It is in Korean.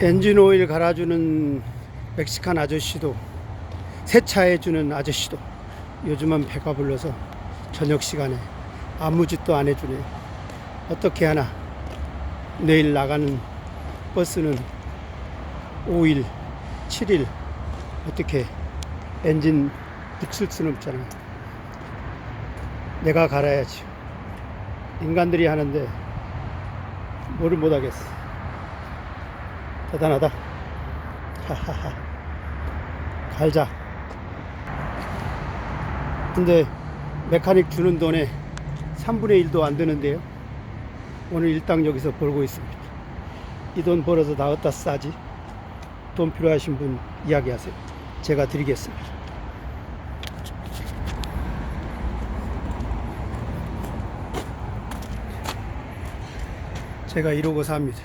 엔진 오일 갈아주는 멕시칸 아저씨도 세차해주는 아저씨도 요즘은 배가 불러서 저녁 시간에 아무 짓도 안 해주네. 어떻게 하나 내일 나가는 버스는 5일, 7일 어떻게 엔진 붙일 수는 없잖아. 내가 갈아야지. 인간들이 하는데 뭐를 못하겠어. 대단하다. 하하하. 갈자. 근데 메카닉 주는 돈에 3분의 1도 안 되는데요. 오늘 일당 여기서 벌고 있습니다. 이 돈 벌어서 나 어디다 싸지? 돈 필요하신 분 이야기하세요. 제가 드리겠습니다. 제가 이러고 삽니다.